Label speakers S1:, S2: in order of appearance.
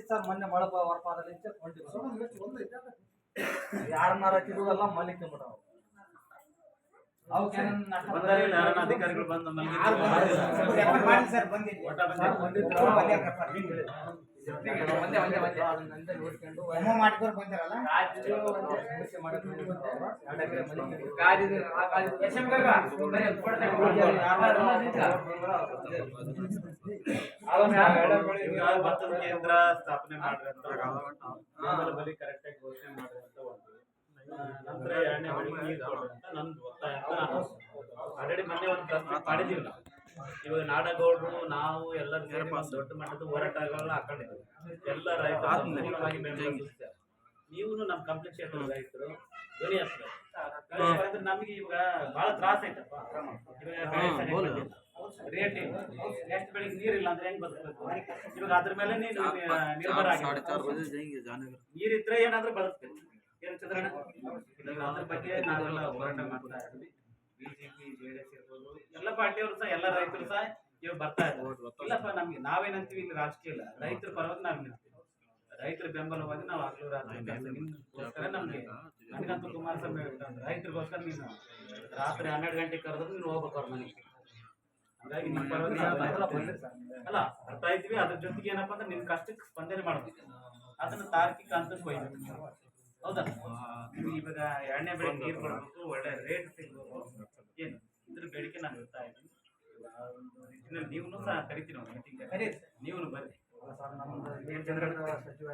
S1: Sir ಮೊನ್ನೆ ಮಳೆ ಹೊರಪಾದಲ್ಲಿ ಯಾರನ್ನಾರ ಹಚ್ಚಿದ್ವಲ್ಲ ಮಲಿಕ್ಕೆ ಬಿಡವು
S2: ಅಧಿಕಾರಿಗಳು ಬಂದು ಬಂದಿದ್ರು. ಕೇಂದ್ರ ಸ್ಥಾಪನೆ ಮಾಡ್ರಿ ಅಂತ ಘೋಷಣೆ ಮಾಡ್ರಿ ಅಂತ ಒಂದು ನಂತರ ಎರಡನೇ ನಂದು ಆಲ್ರೆಡಿ ಮೊನ್ನೆ ಒಂದು ಪ್ರಶ್ನೆ ನಾವು ಇವಾಗ ನಾಡಗೌಡರು ನಾವು ಎಲ್ಲರೂ ಸೇರಿ ದೊಡ್ಡ ಮಟ್ಟದ ಹೋರಾಟಗಳನ್ನ ಹಾಕೊಂಡಿದ್ದೀವಿ. ಎಲ್ಲ ರೈತರು ನೀವು ನಮ್ಮ ಕಂಪ್ಲೀಟ್ ಕ್ಷೇತ್ರದ ರೈತರು ಧ್ವನಿ ಹಾಕ್ತಾರೆ ನಮಗೆ ಇವಾಗ ಬಹಳ ತ್ರಾಸ ಐತಪ್ಪ. ಇವಾಗ ರೇಟ್ ನೆಕ್ಸ್ಟ್ ಬೆಳಿಗ್ಗೆ ನೀರಿಲ್ಲ ಅಂದ್ರೆ ಹೆಂಗ್ ಬದುಕಬೇಕು ಇವಾಗ ಅದ್ರ ಮೇಲೆ ನಿರ್ಭರ. ನೀರಿದ್ರೆ ಏನಾದ್ರೂ ಬಳಸ್ತೇವೆ ಅದ್ರ ಬಗ್ಗೆ ನಾವೆಲ್ಲ ಹೋರಾಟ ಮಾಡ್ತಾ ಇದ್ವಿ ಬಿಜೆಪಿ ಜೆಡಿಎಸ್ ಇರ್ಬೋದು ಎಲ್ಲ ಪಾರ್ಟಿಯವರು ಸಹ ಎಲ್ಲ ರೈತರು ಸಹ ಇವಾಗ ಬರ್ತಾ ಇದ್ದಾರೆ. ಇಲ್ಲಪ್ಪ ನಮ್ಗೆ ನಾವೇನಂತೀವಿ ಇಲ್ಲಿ ರಾಜಕೀಯ ಇಲ್ಲ. ರೈತರ ಪರವಾಗಿ ನಾವು ನಿಲ್ತೀವಿ ರೈತರ ಬೆಂಬಲವಾಗಿ ನಾವು ಕೆಲಸ ನಿಮ್ಗೋಸ್ಕರ ನಮ್ಗೆ ನನಗಂತೂ ಕುಮಾರಸ್ವಾಮಿ ಹೇಳ್ತಾರೆ ರೈತರಿಗೋಸ್ಕರ ನೀನು ರಾತ್ರಿ ಹನ್ನೆರಡು ಗಂಟೆಗೆ ಕರೆದ್ರು ನೀನು ಹೋಗ್ಬೇಕು ಅವ್ರ ಮನೆಗೆ. ಹಾಗಾಗಿ ನಿಮ್ಮ ಪರವಾಗಿ. ಅಲ್ಲ ಬರ್ತಾ ಇದ್ವಿ ಅದ್ರ ಜೊತೆಗೆ ಏನಪ್ಪಾ ಅಂದ್ರೆ ನಿಮ್ ಕಷ್ಟಕ್ಕೆ ಸ್ಪಂದನೆ ಮಾಡ್ಬೇಕು. ಅದನ್ನ ತಾರ್ಕಿಕ ಅಂತ ಒಯ್ಬೇಕು ಹೌದಾ? ಇವಾಗ ಎರಡನೇ ಬೆಳೆ ನೀರು ಕೊಡಬೇಕು ಒಳ್ಳೆ ರೇಟ್ ಸಿಗಬೇಕು. ಏನು ಇದ್ರ ಬೇಡಿಕೆ ನಾನು ಇರ್ತಾ ಇದ್ದೀನಿ. ನೀವು ಸಹ ಕರಿತೀನಿ ನಾವು ಮೀಟಿಂಗ್ ನೀವು ಬರ್ರಿ?
S1: ಸಚಿವ